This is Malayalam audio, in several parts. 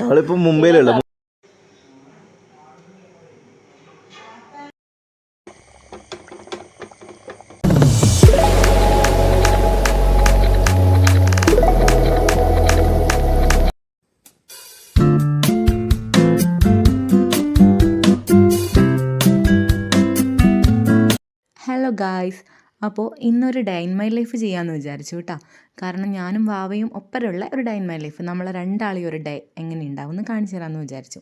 അവളിപ്പോ മുംബൈയിലുള്ള ഹലോ ഗായ്സ് അപ്പോൾ ഇന്നൊരു ഡൈൻ മൈ ലൈഫ് ചെയ്യാമെന്ന് വിചാരിച്ചു കേട്ടോ കാരണം ഞാനും വാവയും ഒപ്പരമുള്ള ഒരു ഡൈൻ മൈ ലൈഫ് നമ്മളെ രണ്ടാളെയും ഒരു ഡേ എങ്ങനെ ഉണ്ടാവും എന്ന് കാണിച്ചു തരാമെന്ന് വിചാരിച്ചു.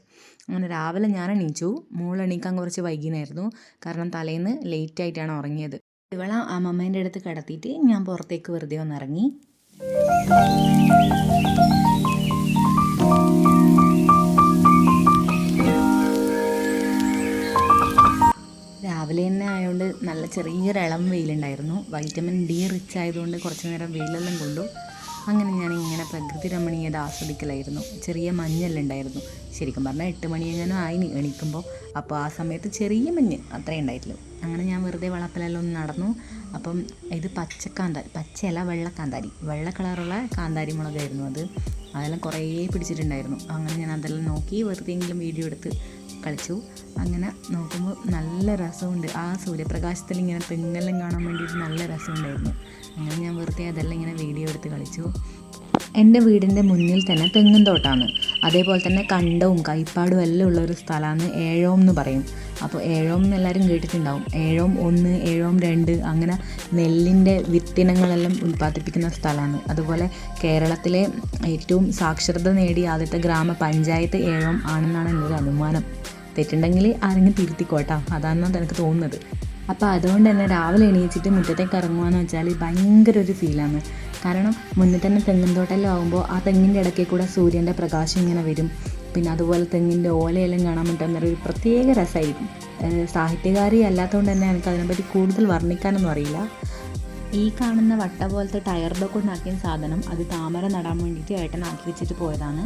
അങ്ങനെ രാവിലെ ഞാൻ എണീച്ചു. മോൾ എണീക്കാൻ കുറച്ച് വൈകിനായിരുന്നു കാരണം തലേന്ന് ലേറ്റ് ആയിട്ടാണ് ഉറങ്ങിയത്. ഇവളെ അമ്മമ്മേന്റെ അടുത്ത് കിടത്തിയിട്ട് ഞാൻ പുറത്തേക്ക് വെറുതെ ഒന്ന് രാവിലെ തന്നെ ആയതുകൊണ്ട് നല്ല ചെറിയൊരു ഇളം വെയിലുണ്ടായിരുന്നു. വൈറ്റമിൻ ഡി റിച്ച് ആയതുകൊണ്ട് കുറച്ച് നേരം വെയിലെല്ലാം കൊണ്ടു. അങ്ങനെ ഞാൻ ഇങ്ങനെ പ്രകൃതി രമണീയത ആസ്വദിക്കലായിരുന്നു. ചെറിയ മഞ്ഞെല്ലാം ഉണ്ടായിരുന്നു. ശരിക്കും പറഞ്ഞാൽ എട്ട് മണി എങ്ങാനും ആയി എണീക്കുമ്പോൾ അപ്പോൾ ആ സമയത്ത് ചെറിയ മഞ്ഞ് അത്രേ ഉണ്ടായിട്ടുള്ളൂ. അങ്ങനെ ഞാൻ വെറുതെ വളപ്പിലെല്ലാം ഒന്ന് നടന്നു. അപ്പം ഇത് പച്ചക്കാന്താരി പച്ചയല്ല വെള്ള കാന്താരി. വെള്ള കളറുള്ള കാന്താരി മുളകായിരുന്നു അത്. അതെല്ലാം കുറേ പിടിച്ചിട്ടുണ്ടായിരുന്നു. അങ്ങനെ ഞാൻ അതെല്ലാം നോക്കി വെറുതെ എങ്കിലും വീഡിയോ എടുത്ത് കളിച്ചു. അങ്ങനെ നോക്കുമ്പോൾ നല്ല രസമുണ്ട്. ആ സൂര്യപ്രകാശത്തിൽ ഇങ്ങനെ തെങ്ങെല്ലാം കാണാൻ വേണ്ടിയിട്ട് നല്ല രസമുണ്ടായിരുന്നു. അങ്ങനെ ഞാൻ വെറുതെ അതെല്ലാം ഇങ്ങനെ വീഡിയോ എടുത്ത് കളിച്ചു. എന്റെ വീടിന്റെ മുന്നിൽ തന്നെ തെങ്ങും തോട്ടമാണ് അതേപോലെ തന്നെ കണ്ടവും കൈപ്പാടും എല്ലാം ഉള്ള ഒരു സ്ഥലമാണ് ഏഴോം എന്ന് പറയും. അപ്പോൾ ഏഴോം എന്ന് എല്ലാവരും കേട്ടിട്ടുണ്ടാവും. ഏഴോം ഒന്ന് ഏഴോം രണ്ട് അങ്ങനെ നെല്ലിന്റെ വിത്തിനങ്ങളെല്ലാം ഉൽപ്പാദിപ്പിക്കുന്ന സ്ഥലമാണ്. അതുപോലെ കേരളത്തിലെ ഏറ്റവും സാക്ഷരത നേടിയ ആദ്യത്തെ ഗ്രാമപഞ്ചായത്ത് ഏഴോം ആണെന്നാണ് എന്റെ ഒരു അനുമാനം. തെറ്റുണ്ടെങ്കിൽ ആരെങ്കിലും തിരുത്തിക്കോട്ടാ. അതാണെന്നാണ് എനിക്ക് തോന്നുന്നത്. അപ്പോൾ അതുകൊണ്ട് തന്നെ രാവിലെ എണീച്ചിട്ട് മുറ്റത്തേക്ക് ഇറങ്ങുകയെന്ന് വെച്ചാൽ ഭയങ്കര ഒരു ഫീലാണ് കാരണം മുന്നിൽ തന്നെ തെങ്ങിൻ തോട്ടെല്ലാം ആകുമ്പോൾ ആ തെങ്ങിന്റെ ഇടയ്ക്ക് കൂടെ സൂര്യന്റെ പ്രകാശം ഇങ്ങനെ വരും. പിന്നെ അതുപോലെ തെങ്ങിന്റെ ഓലയെല്ലാം കാണാൻ പറ്റുന്ന ഒരു പ്രത്യേക രസമായിരിക്കും സാഹിത്യകാരി അല്ലാത്തതുകൊണ്ട് തന്നെ എനിക്ക് അതിനെപ്പറ്റി കൂടുതൽ വർണിക്കാനൊന്നും അറിയില്ല. ഈ കാണുന്ന വട്ട പോലത്തെ ടയറിന്റെ കൊണ്ടാക്കിയ സാധനം അത് താമര നടാൻ വേണ്ടിയിട്ട് ഏട്ടൻ ആക്കി വെച്ചിട്ട് പോയതാണ്.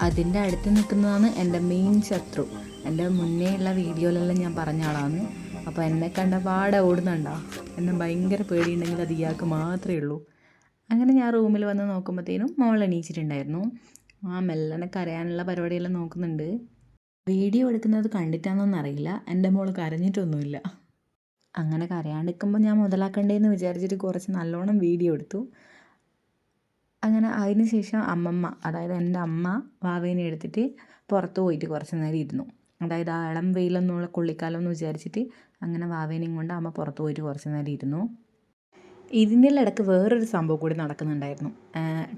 അതിന്റെ അടുത്ത് നിൽക്കുന്നതാണ് എന്റെ മെയിൻ ശത്രു. എന്റെ മുന്നേ ഉള്ള വീഡിയോയിലെല്ലാം ഞാൻ പറഞ്ഞ ആളാണ്. അപ്പോൾ എന്നെ കണ്ട പാടെ ഓടുന്നുണ്ടോ. എന്നെ ഭയങ്കര പേടിയുണ്ടെങ്കിൽ അത് ഇയാൾക്ക് മാത്രമേ ഉള്ളൂ. അങ്ങനെ ഞാൻ റൂമിൽ വന്ന് നോക്കുമ്പോഴത്തേനും മോൾ എണീച്ചിട്ടുണ്ടായിരുന്നു. ആ മെല്ലനെ കരയാനുള്ള പരിപാടിയെല്ലാം നോക്കുന്നുണ്ട്. വീഡിയോ എടുക്കുന്നത് കണ്ടിട്ടാണെന്നൊന്നും അറിയില്ല എന്റെ മോൾ കരഞ്ഞിട്ടൊന്നുമില്ല. അങ്ങനെ കരയാണ്ടിരിക്കുമ്പോൾ ഞാൻ മുതലാക്കണ്ടേന്ന് വിചാരിച്ചിട്ട് കുറച്ച് നല്ലോണം വീഡിയോ എടുത്തു. അങ്ങനെ അതിന് ശേഷം അമ്മമ്മ അതായത് എന്റെ അമ്മ വാവേനെ എടുത്തിട്ട് പുറത്ത് പോയിട്ട് കുറച്ച് നേരം ഇരുന്നു. അതായത് ആ ഇളം വെയിലൊന്നുള്ള കൊള്ളിക്കാലം എന്ന് വിചാരിച്ചിട്ട് അങ്ങനെ വാവേനെയും കൊണ്ട് അമ്മ പുറത്ത് പോയിട്ട് കുറച്ച് നേരം ഇരുന്നു. ഇതിന്റെ ഇടയ്ക്ക് വേറൊരു സംഭവം കൂടി നടക്കുന്നുണ്ടായിരുന്നു.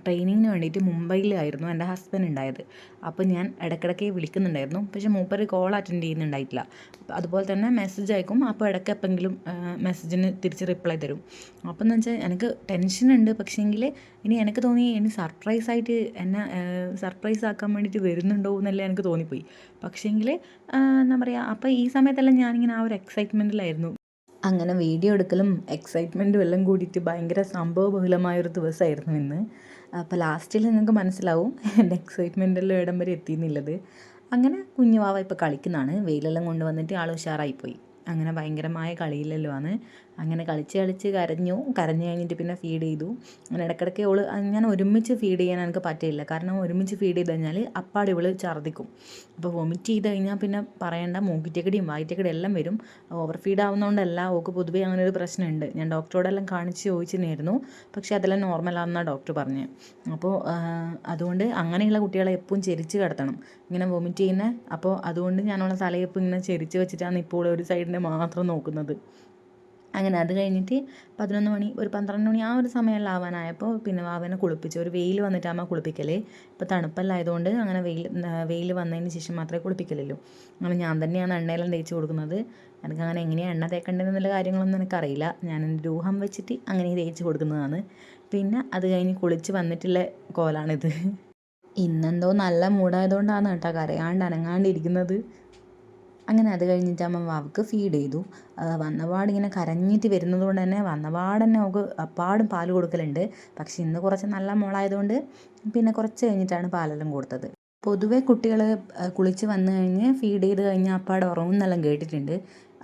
ട്രെയിനിങ്ങിന് വേണ്ടിയിട്ട് മുംബൈയിലായിരുന്നു എന്റെ ഹസ്ബൻഡ് ഉണ്ടായത്. അപ്പോൾ ഞാൻ ഇടയ്ക്കിടയ്ക്ക് വിളിക്കുന്നുണ്ടായിരുന്നു. പക്ഷേ മൂപ്പര് കോൾ അറ്റൻഡ് ചെയ്യുന്നുണ്ടായിട്ടില്ല. അതുപോലെ തന്നെ മെസ്സേജ് അയക്കും. അപ്പോൾ ഇടയ്ക്ക് എപ്പെങ്കിലും മെസ്സേജിന് തിരിച്ച് റിപ്ലൈ തരും. അപ്പോൾ എന്ന് വെച്ചാൽ എനിക്ക് ടെൻഷനുണ്ട്. പക്ഷേങ്കിൽ ഇനി എനിക്ക് തോന്നി ഇനി സർപ്രൈസ് ആയിട്ട് എന്നെ സർപ്രൈസ് ആക്കാൻ വേണ്ടിയിട്ട് വരുന്നുണ്ടോ എന്നല്ലേ എനിക്ക് തോന്നിപ്പോയി. പക്ഷേങ്കിൽ എന്താ പറയുക അപ്പോൾ ഈ സമയത്തെല്ലാം ഞാനിങ്ങനെ ആ ഒരു എക്സൈറ്റ്മെന്റിലായിരുന്നു അങ്ങനെ വീഡിയോ എടുക്കലും എക്സൈറ്റ്മെന്റും എല്ലാം കൂടിയിട്ട് ഭയങ്കര സംഭവബഹുലമായൊരു ദിവസമായിരുന്നു ഇന്ന്. അപ്പോൾ ലാസ്റ്റിൽ നിങ്ങൾക്ക് മനസ്സിലാവും എന്റെ എക്സൈറ്റ്മെന്റെല്ലാം ഇടം വരെ എത്തിയെന്നുള്ളത്. അങ്ങനെ കുഞ്ഞുവാവ ഇപ്പോൾ കളിക്കുന്നതാണ്. വെയിലെല്ലാം കൊണ്ടുവന്നിട്ട് ആൾ ഉഷാറായിപ്പോയി. അങ്ങനെ ഭയങ്കരമായ കളിയിലല്ലോ ആണ്. അങ്ങനെ കളിച്ച് കളിച്ച് കരഞ്ഞു. കരഞ്ഞു കഴിഞ്ഞിട്ട് പിന്നെ ഫീഡ് ചെയ്തു. അങ്ങനെ ഇടയ്ക്കിടയ്ക്ക് ഓൾ ഞാൻ ഒരുമിച്ച് ഫീഡ് ചെയ്യാൻ എനിക്ക് പറ്റില്ല കാരണം ഒരുമിച്ച് ഫീഡ് ചെയ്ത് കഴിഞ്ഞാൽ അപ്പാട് ഇവൾ ഛർദ്ദിക്കും. അപ്പോൾ വൊമിറ്റ് ചെയ്ത് കഴിഞ്ഞാൽ പിന്നെ പറയേണ്ട മൂക്കിറ്റക്കടിയും വായിറ്റക്കടിയും എല്ലാം വരും. ഓവർ ഫീഡ് ആവുന്നതുകൊണ്ടല്ല ഓക്ക് പൊതുവേ അങ്ങനെ ഒരു പ്രശ്നമുണ്ട്. ഞാൻ ഡോക്ടറോടെല്ലാം കാണിച്ച് ചോദിച്ചിരുന്നു. പക്ഷേ അതെല്ലാം നോർമലാണെന്നാണ് ഡോക്ടർ പറഞ്ഞത് അപ്പോൾ അതുകൊണ്ട് അങ്ങനെയുള്ള കുട്ടികളെ എപ്പോഴും ചെരിച്ച് കിടത്തണം. ഇങ്ങനെ വൊമിറ്റ് ചെയ്യുന്ന. അപ്പോൾ അതുകൊണ്ട് ഞാനുള്ള തലയെപ്പം ഇങ്ങനെ ചെരിച്ച് വെച്ചിട്ടാണ് ഇപ്പോൾ ഒരു സൈഡിന്റെ മാത്രം നോക്കുന്നത്. അങ്ങനെ അത് കഴിഞ്ഞിട്ട് പതിനൊന്ന് മണി ഒരു പന്ത്രണ്ട് മണി ആ ഒരു സമയമെല്ലാം ആവാനായപ്പോൾ പിന്നെ വാവനെ കുളിപ്പിച്ചു. ഒരു വെയിൽ വന്നിട്ട് അമ്മ കുളിപ്പിക്കലേ. ഇപ്പോൾ തണുപ്പെല്ലാം ആയതുകൊണ്ട് അങ്ങനെ വെയിൽ വെയിൽ വന്നതിന് ശേഷം മാത്രമേ കുളിപ്പിക്കലുള്ളൂ. അങ്ങനെ ഞാൻ തന്നെയാണ് എണ്ണയെല്ലാം തേച്ച് കൊടുക്കുന്നത്. എനിക്ക് അങ്ങനെ എങ്ങനെയാണ് എണ്ണ തേക്കേണ്ടതെന്നുള്ള കാര്യങ്ങളൊന്നും എനിക്കറിയില്ല. ഞാൻ എന്റെ രൂഹം വെച്ചിട്ട് അങ്ങനെ തേച്ച് കൊടുക്കുന്നതാണ്. പിന്നെ അത് കഴിഞ്ഞ് കുളിച്ച് വന്നിട്ടുള്ള കോലാണിത്. ഇന്നെന്തോ നല്ല മൂടായതുകൊണ്ടാണ് കേട്ടോ കരയാണ്ട് അനങ്ങാണ്ടിരിക്കുന്നത് അങ്ങനെ അത് കഴിഞ്ഞിട്ട് അമ്മ അവൾക്ക് ഫീഡ് ചെയ്തു. വന്നപാട് ഇങ്ങനെ കരഞ്ഞിട്ട് വരുന്നത് കൊണ്ട് തന്നെ വന്നപാട് തന്നെ അവൾക്ക് അപ്പാടും പാൽ കൊടുക്കലുണ്ട്. പക്ഷേ ഇന്ന് കുറച്ച് നല്ല മോളായതുകൊണ്ട് പിന്നെ കുറച്ച് കഴിഞ്ഞിട്ടാണ് പാലെല്ലാം കൊടുത്തത്. പൊതുവെ കുട്ടികൾ കുളിച്ച് വന്നു കഴിഞ്ഞ് ഫീഡ് ചെയ്ത് കഴിഞ്ഞാൽ അപ്പാട് ഉറങ്ങും എന്നെല്ലാം കേട്ടിട്ടുണ്ട്.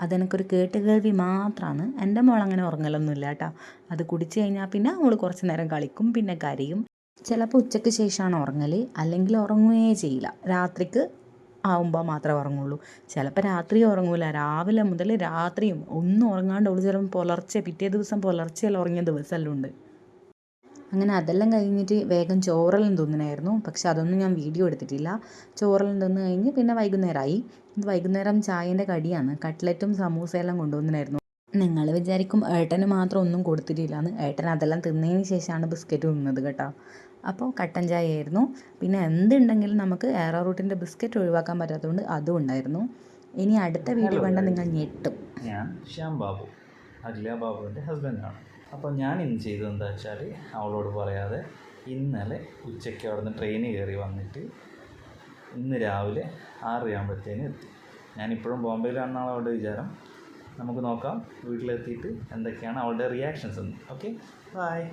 അതെനിക്കൊരു കേട്ട് കേൾവി മാത്രമാണ് എന്റെ മോൾ അങ്ങനെ ഉറങ്ങലൊന്നുമില്ല കേട്ടോ. അത് കുടിച്ച് കഴിഞ്ഞാൽ പിന്നെ അവൾ കുറച്ച് നേരം കളിക്കും പിന്നെ കരയും. ചിലപ്പോൾ ഉച്ചയ്ക്ക് ശേഷമാണ് ഉറങ്ങൽ അല്ലെങ്കിൽ ഉറങ്ങുകയേ ചെയ്യില്ല. രാത്രിക്ക് ആവുമ്പോൾ മാത്രമേ ഉറങ്ങുള്ളൂ. ചിലപ്പോൾ രാത്രി ഉറങ്ങൂല. രാവിലെ മുതൽ രാത്രിയും ഒന്നും ഉറങ്ങാണ്ട് അവൾ ചിലപ്പോൾ പുലർച്ചെ പിറ്റേ ദിവസം പുലർച്ചെല്ലാം ഉറങ്ങിയ ദിവസമെല്ലാം ഉണ്ട്. അങ്ങനെ അതെല്ലാം കഴിഞ്ഞിട്ട് വേഗം ചോറെല്ലാം തിന്നണമായിരുന്നു പക്ഷെ അതൊന്നും ഞാൻ വീഡിയോ എടുത്തിട്ടില്ല. ചോറെല്ലാം തിന്നു കഴിഞ്ഞ് പിന്നെ വൈകുന്നേരമായി വൈകുന്നേരം ചായേന്റെ കടിയാണ്. കട്ട്ലറ്റും സമൂസയെല്ലാം കൊണ്ടുവന്നിരുന്നു നിങ്ങൾ വിചാരിക്കും ഏട്ടന് മാത്രം ഒന്നും കൊടുത്തിട്ടില്ല എന്ന് ഏട്ടൻ അതെല്ലാം തിന്നതിന് ശേഷമാണ് ബിസ്ക്കറ്റ് തിന്നത് കേട്ടോ. അപ്പോൾ കട്ടൻ ചായ ആയിരുന്നു പിന്നെ എന്തുണ്ടെങ്കിലും നമുക്ക് ഏറോ റൂട്ടിന്റെ ബിസ്ക്കറ്റ് ഒഴിവാക്കാൻ പറ്റാത്തതുകൊണ്ട് അതും ഉണ്ടായിരുന്നു. ഇനി അടുത്ത വീഡിയോ വേണ്ട നിങ്ങൾ ഞെട്ടും. ഞാൻ ശ്യാം ബാബു അഖില ബാബുവിന്റെ ഹസ്ബൻഡാണ് അപ്പോൾ ഞാൻ ഇന്ന് ചെയ്തത് എന്താ വെച്ചാൽ അവളോട് പറയാതെ ഇന്നലെ ഉച്ചയ്ക്ക് അവിടെ നിന്ന് ട്രെയിൻ കയറി വന്നിട്ട് ഇന്ന് രാവിലെ ആറരയാകുമ്പോഴത്തേന് എത്തി. ഞാനിപ്പോഴും ബോംബെയിലാണെന്നാണ് അവളുടെ വിചാരം. നമുക്ക് നോക്കാം വീട്ടിലെത്തിയിട്ട് എന്തൊക്കെയാണ് അവളുടെ റിയാക്ഷൻസ് എന്ന്. ഓക്കെ ബായ്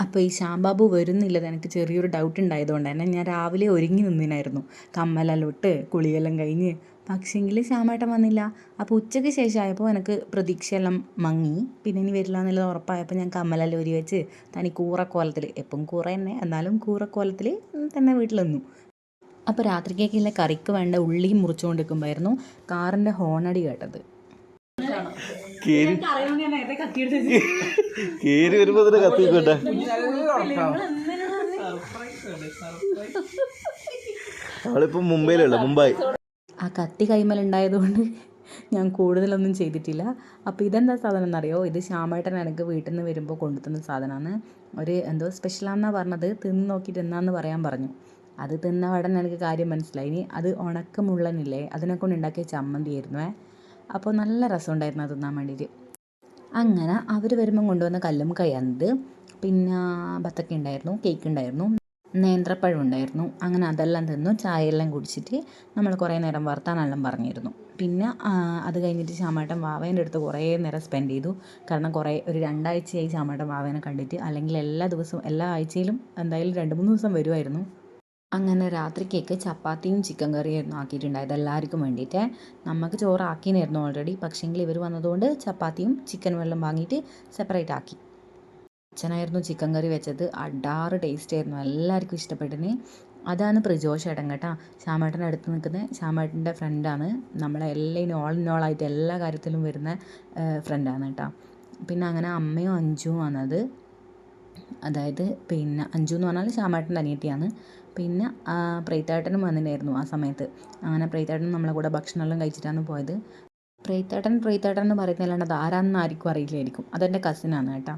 അപ്പോൾ ഈ ശ്യാംബാബു വരുന്നില്ലത് എനിക്ക് ചെറിയൊരു ഡൗട്ട് ഉണ്ടായതുകൊണ്ട് തന്നെ ഞാൻ രാവിലെ ഒരുങ്ങി നിന്നിനായിരുന്നു. കമ്മലെല്ലാം ഇട്ട് കുളിയെല്ലാം കഴിഞ്ഞ്. പക്ഷേങ്കിൽ ശ്യാമേട്ടൻ വന്നില്ല. അപ്പോൾ ഉച്ചയ്ക്ക് ശേഷമായപ്പോൾ എനിക്ക് പ്രതീക്ഷയെല്ലാം മങ്ങി. പിന്നെ ഇനി വരില്ല എന്നുള്ളത് ഉറപ്പായപ്പോൾ ഞാൻ കമ്മലല്ല ഒരു വെച്ച് തനി കൂറക്കോലത്തിൽ എപ്പം കൂറ തന്നെ എന്നാലും കൂറക്കോലത്തിൽ തന്നെ വീട്ടിൽ നിന്നു അപ്പോൾ രാത്രിക്കേക്കുള്ള കറിക്ക് വേണ്ട ഉള്ളിയും മുറിച്ചുകൊണ്ട് നിൽക്കുമ്പോഴായിരുന്നു കാറിന്റെ ഹോണടി കേട്ടത്. കേരി വരുമ്പോൾ തന്നെ കത്തിക്കോട്ടെ. അവളിപ്പോ മുംബൈയിലുള്ള മുംബൈ. ആ കത്തി കൈമലുണ്ടായതുകൊണ്ട് ഞാൻ കൂടുതലൊന്നും ചെയ്തിട്ടില്ല. അപ്പോൾ ഇതെന്താ സാധനം എന്നറിയോ? ഇത് ശ്യാമേട്ടൻ എനിക്ക് വീട്ടിൽ നിന്ന് വരുമ്പോൾ കൊണ്ടുത്തുന്ന സാധനമാണ് ഒരു എന്തോ സ്പെഷ്യലാണെന്നാണ് പറഞ്ഞത്. തിന്ന് നോക്കിയിട്ട് എന്നാന്ന് പറയാൻ പറഞ്ഞു. അത് തിന്ന ഉടനെ എനിക്ക് കാര്യം മനസ്സിലായി. ഇനി അത് ഉണക്കമുള്ളനില്ലേ? അതിനെ കൊണ്ട് ഉണ്ടാക്കിയ ചമ്മന്തിയായിരുന്നുവേ അപ്പോൾ നല്ല രസമുണ്ടായിരുന്നു അത് തിന്നാൻ വേണ്ടിയിട്ട് അങ്ങനെ അവർ വരുമ്പം കൊണ്ടുവന്ന കല്ലും കയ്യന്ത് പിന്നെ ബത്തക്ക ഉണ്ടായിരുന്നു കേക്ക് ഉണ്ടായിരുന്നു നേന്ത്രപ്പഴം ഉണ്ടായിരുന്നു. അങ്ങനെ അതെല്ലാം തിന്നു ചായയെല്ലാം കുടിച്ചിട്ട് നമ്മൾ കുറേ നേരം വർത്താനെല്ലാം പറഞ്ഞിരുന്നു. പിന്നെ അത് കഴിഞ്ഞിട്ട് ശ്യാമേട്ടൻ വാവേന്റെ അടുത്ത് കുറേ നേരം സ്പെൻഡ് ചെയ്തു. കാരണം കുറേ ഒരു രണ്ടാഴ്ചയായി ശ്യാമേട്ടൻ വാവേനെ കണ്ടിട്ട്. അല്ലെങ്കിൽ എല്ലാ ദിവസവും എല്ലാ ആഴ്ചയിലും എന്തായാലും രണ്ട് മൂന്ന് ദിവസം വരുമായിരുന്നു. അങ്ങനെ രാത്രിക്കേക്ക് ചപ്പാത്തിയും ചിക്കൻ കറിയും കറിയായിരുന്നു ആക്കിയിട്ടുണ്ടായത് എല്ലാവർക്കും വേണ്ടിയിട്ട്. നമുക്ക് ചോറ് ഓൾറെഡി പക്ഷേങ്കിൽ ഇവർ വന്നതുകൊണ്ട് ചപ്പാത്തിയും ചിക്കൻ വെള്ളം വാങ്ങിയിട്ട് സെപ്പറേറ്റ് ആക്കി. അച്ഛനായിരുന്നു ചിക്കൻ കറി വെച്ചത്. അടാറ് ടേസ്റ്റ് ആയിരുന്നു. എല്ലാവർക്കും ഇഷ്ടപ്പെട്ടിന് അതാണ് പ്രജോഷ് ഏട്ടൻ കേട്ടോ. ശ്യാമേട്ടന്റെ അടുത്ത് നിൽക്കുന്ന ശ്യാമേട്ടന്റെ ഫ്രണ്ടാണ് നമ്മളെ എല്ലാം ഓൾ ഇൻ ഓൾ ആയിട്ട് എല്ലാ കാര്യത്തിലും വരുന്ന ഫ്രണ്ടാണ് കേട്ടോ. പിന്നെ അങ്ങനെ അമ്മയും അഞ്ചും വന്നത് അതായത് പിന്നെ അഞ്ചു എന്ന് പറഞ്ഞാൽ ശ്യാമേട്ടന്റെ അനിയത്തിയാണ്. പിന്നെ ആ, പ്രീതേട്ടനും വന്നിട്ടുണ്ടായിരുന്നു ആ സമയത്ത്. അങ്ങനെ പ്രീതേട്ടനും നമ്മളെ കൂടെ ഭക്ഷണമെല്ലാം കഴിച്ചിട്ടാണ് പോയത്. പ്രീതേട്ടൻ പ്രീതേട്ടൻ എന്ന് പറയുന്നതല്ലാണ്ട് അത് ആരാണെന്ന് ആർക്കും അറിയില്ലായിരിക്കും. അതെന്റെ കസിനാണ് കേട്ടോ.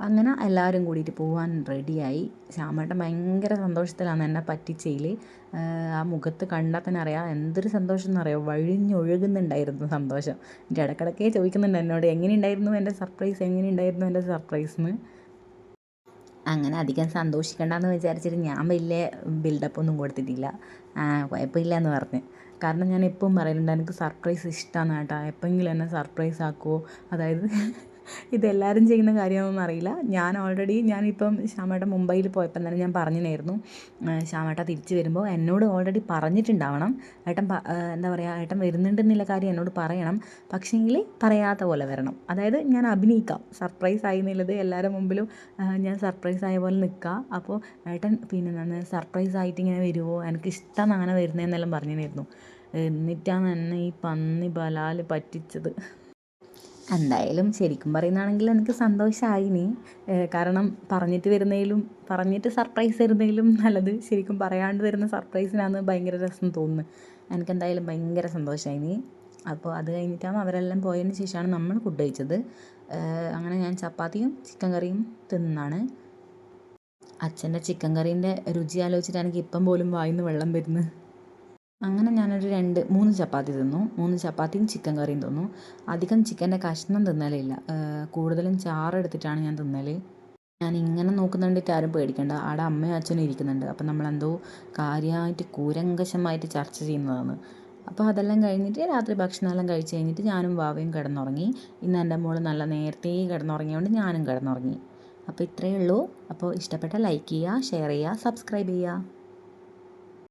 അങ്ങനെ എല്ലാവരും കൂടിയിട്ട് പോകാൻ റെഡിയായി ശ്യാമേട്ടൻ ഭയങ്കര സന്തോഷത്തിലാണ് എന്നെ പറ്റിച്ചയിൽ ആ മുഖത്ത് കണ്ടാൽ തന്നെ അറിയാം. എന്തൊരു സന്തോഷം എന്നറിയാം? വഴിഞ്ഞൊഴുകുന്നുണ്ടായിരുന്നു സന്തോഷം. എന്റെ ഇടക്കിടക്കേ ചോദിക്കുന്നുണ്ട് എന്നോട് എങ്ങനെയുണ്ടായിരുന്നു എന്റെ സർപ്രൈസ് എങ്ങനെയുണ്ടായിരുന്നു എന്റെ സർപ്രൈസ് എന്ന്. അങ്ങനെ അധികം സന്തോഷിക്കണ്ടെന്ന് വിചാരിച്ചിട്ട് ഞാൻ വലിയ ബിൽഡപ്പ് ഒന്നും കൊടുത്തിട്ടില്ല. കുഴപ്പമില്ല എന്ന് പറഞ്ഞ്. കാരണം ഞാൻ എപ്പോഴും പറയുന്നുണ്ട് എനിക്ക് സർപ്രൈസ് ഇഷ്ടമാണ് കേട്ടോ. എപ്പോഴെങ്കിലും എന്നെ സർപ്രൈസ് ആക്കുമോ അതായത് ഇതെല്ലാവരും ചെയ്യുന്ന കാര്യമാണെന്ന് അറിയില്ല. ഞാൻ ഓൾറെഡി ഞാനിപ്പം ശ്യാമേട്ട മുംബൈയിൽ പോയപ്പം തന്നെ ഞാൻ പറഞ്ഞിരുന്നു. ശ്യാമേട്ട തിരിച്ച് വരുമ്പോൾ എന്നോട് ഓൾറെഡി പറഞ്ഞിട്ടുണ്ടാവണം. ഏട്ടൻ എന്താ പറയുക ഏട്ടൻ വരുന്നുണ്ടെന്നുള്ള കാര്യം എന്നോട് പറയണം. പക്ഷേങ്കിൽ പറയാത്ത പോലെ വരണം. അതായത് ഞാൻ അഭിനയിക്കാം. സർപ്രൈസ് ആയി എന്നുള്ളത് എല്ലാവരുടെ മുമ്പിലും ഞാൻ സർപ്രൈസ് ആയ പോലെ നിൽക്കുക അപ്പോൾ ഏട്ടൻ പിന്നെ എന്താണ് സർപ്രൈസ് ആയിട്ട് ഇങ്ങനെ വരുമോ എനിക്ക് ഇഷ്ടമാണ് അങ്ങനെ വരുന്നതെന്നെല്ലാം പറഞ്ഞിരുന്നു. എന്നിട്ടാണ് എന്നെ ഈ പന്നി ബലാൽ പറ്റിച്ചത്. എന്തായാലും ശരിക്കും പറയുന്നതാണെങ്കിൽ എനിക്ക് സന്തോഷമായിനി കാരണം പറഞ്ഞിട്ട് വരുന്നതിലും പറഞ്ഞിട്ട് സർപ്രൈസ് തരുന്നതിലും നല്ലത് ശരിക്കും പറയാണ്ട് തരുന്ന സർപ്രൈസിനാണ് ഭയങ്കര രസം തോന്നുന്നത് എനിക്ക് എന്തായാലും ഭയങ്കര സന്തോഷമായിനി അപ്പോൾ അത് കഴിഞ്ഞിട്ടാണ് അവരെല്ലാം പോയതിന് ശേഷമാണ് നമ്മൾ ഫുഡ് കഴിച്ചത്. അങ്ങനെ ഞാൻ ചപ്പാത്തിയും ചിക്കൻ കറിയും തിന്നാണ്. അച്ഛന്റെ ചിക്കൻ കറീന്റെ രുചി ആലോചിച്ചിട്ട് എനിക്ക് ഇപ്പം പോലും വായിന്ന് വെള്ളം വരുന്നു അങ്ങനെ ഞാനൊരു രണ്ട് മൂന്ന് ചപ്പാത്തി തിന്നു. മൂന്ന് ചപ്പാത്തിയും ചിക്കൻ കറിയും തിന്നു. അധികം ചിക്കന്റെ കഷ്ണം തിന്നലില്ല. കൂടുതലും ചാറെടുത്തിട്ടാണ് ഞാൻ തിന്നൽ ഞാൻ ഇങ്ങനെ നോക്കുന്നുണ്ടിട്ട് ആരും പേടിക്കണ്ട. ആടെ അമ്മയും അച്ഛനും ഇരിക്കുന്നുണ്ട്. അപ്പം നമ്മളെന്തോ കാര്യമായിട്ട് കൂരങ്കശമായിട്ട് ചർച്ച ചെയ്യുന്നതാണ്. അപ്പോൾ അതെല്ലാം കഴിഞ്ഞിട്ട് രാത്രി ഭക്ഷണമെല്ലാം കഴിച്ച് കഴിഞ്ഞിട്ട് ഞാനും വാവയും കിടന്നുറങ്ങി. ഇന്ന് എന്റെ മോൾ നല്ല നേരത്തെ കിടന്നുറങ്ങിയതുകൊണ്ട് ഞാനും കിടന്നുറങ്ങി. അപ്പോൾ ഇത്രയേ ഉള്ളൂ. അപ്പോൾ ഇഷ്ടപ്പെട്ട ലൈക്ക് ചെയ്യുക ഷെയർ ചെയ്യുക സബ്സ്ക്രൈബ് ചെയ്യുക.